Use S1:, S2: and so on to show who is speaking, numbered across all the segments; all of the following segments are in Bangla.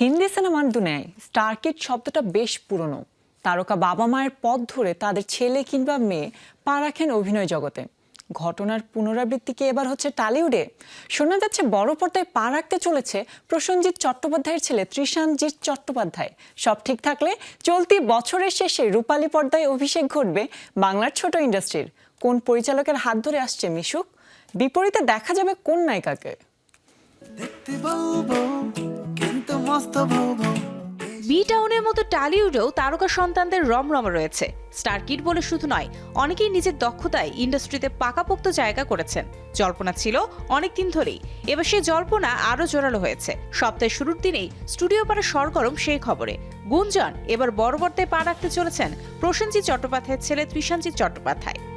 S1: হিন্দি সিনেমার দুনিয়ায় স্টার কিড শব্দটা বেশ পুরনো। তারকা বাবা মায়ের পথ ধরে তাদের ছেলে কিংবা মেয়ে পা রাখেন অভিনয় জগতে। ঘটনার পুনরাবৃত্তি কি এবার হচ্ছে টালিউডে? শোনা যাচ্ছে বড় পর্দায় পা রাখতে চলেছে প্রসেনজিৎ চট্টোপাধ্যায়ের ছেলে ত্রিশানজিৎ চট্টোপাধ্যায়। সব ঠিক থাকলে চলতি বছরের শেষে রূপালী পর্দায় অভিষেক ঘটবে বাংলার ছোট ইন্ডাস্ট্রির। কোন পরিচালকের হাত ধরে আসছে মিশুক? বিপরীতে দেখা যাবে কোন নায়িকাকে?
S2: দেখতে মস্ত বউ
S3: বি টাউনের মতো টালিউডেও তারকা সন্তানদের রমরমা রয়েছে। স্টার কিড বলে শুধু নয়, অনেকেই নিজের দক্ষতায় ইন্ডাস্ট্রিতে পাকাপোক্ত জায়গা করেছেন। জল্পনা ছিল অনেকদিন ধরেই। এবার সেই জল্পনা আরও জোরালো হয়েছে। সপ্তাহের শুরুর দিনেই স্টুডিও পাড়া সরগরম সেই খবরে। গুঞ্জন, এবার বড় পর্দায় পা রাখতে চলেছেন প্রসেনজিৎ চট্টোপাধ্যায়ের ছেলে ত্রিশানজিৎ চট্টোপাধ্যায়।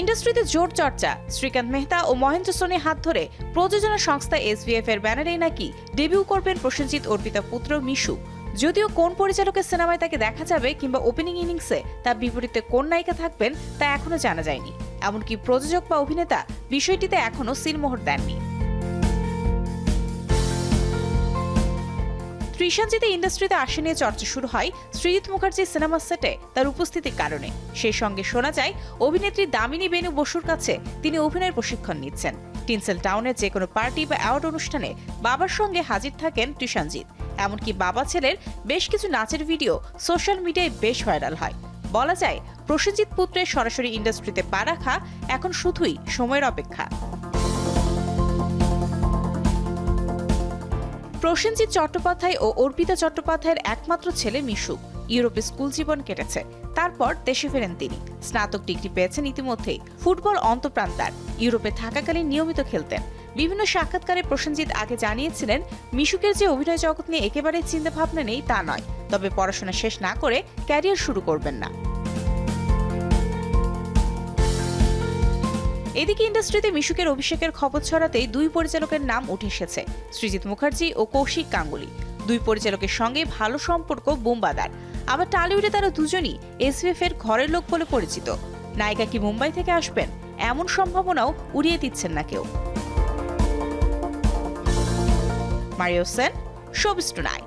S3: ইন্ডাস্ট্রিতে জোর চর্চা। শ্রীকান্ত মেহতা ও মহেন্দ্র সোনি হাত ধরে প্রযোজনা সংস্থা এসভিএফ এর ব্যানারেই নাকি ডেবিউ করবেন প্রসেনজিৎ অর্পিতা পুত্র মিশু। যদিও কোন পরিচালকের সিনেমায় তাকে দেখা যাবে কিংবা ওপেনিং ইনিংসে তার বিপরীতে কোন নায়িকা থাকবেন তা এখনও জানা যায়নি। এমনকি প্রযোজক বা অভিনেতা বিষয়টিতে এখনও সিলমোহর দেননি। ত্রিশানজিতে ইন্ডাস্ট্রিতে আসে নিয়ে চর্চা শুরু হয় সৃজিত মুখার্জির সিনেমা সেটে তার উপস্থিতির কারণে। সেই সঙ্গে শোনা যায়, অভিনেত্রী দামিনী বেনু বসুর কাছে তিনি অভিনয়ের প্রশিক্ষণ নিচ্ছেন। টিনসেল টাউনের যে কোনো পার্টি বা অ্যাওয়ার্ড অনুষ্ঠানে বাবার সঙ্গে হাজির থাকেন ত্রিশানজিৎ এমনকি বাবা ছেলের বেশ কিছু নাচের ভিডিও সোশ্যাল মিডিয়ায় বেশ ভাইরাল হয়। বলা যায়, প্রসেনজিৎ পুত্রের সরাসরি ইন্ডাস্ট্রিতে পা রাখা এখন শুধুই সময়ের অপেক্ষা। প্রসেনজিৎ চট্টোপাধ্যায় ও অর্পিতা চট্টোপাধ্যায়ের একমাত্র ছেলে মিশুক ইউরোপে স্কুল জীবন কেটেছে। তারপর দেশে ফেরেন তিনি। স্নাতক ডিগ্রি পেয়েছেন ইতিমধ্যেই ফুটবল অন্তপ্রান্তার ইউরোপে থাকাকালীন নিয়মিত খেলতেন। বিভিন্ন সাক্ষাৎকারে প্রসেনজিৎ আগে জানিয়েছিলেন, মিশুকের যে অভিনয় জগৎ নিয়ে একেবারে চিন্তা ভাবনা নেই তা নয়। তবে পড়াশোনা শেষ না করে ক্যারিয়ার শুরু করবেন না। এদিকে ইন্ডাস্ট্রিতে মিশুকের অভিষেকের খবর ছড়াতেই দুই পরিচালকের নাম উঠে এসেছে সৃজিত মুখার্জি ও কৌশিক গাঙ্গুলি। দুই পরিচালকের সঙ্গে ভালো সম্পর্ক বুম্বাদার। আবার টালিউডে তারা দুজনই এসভিএফ এর ঘরের লোক বলে পরিচিত। নায়িকা কি মুম্বাই থেকে আসবেন? এমন সম্ভাবনাও উড়িয়ে দিচ্ছেন না কেউ। Mario Sen showbiz tonight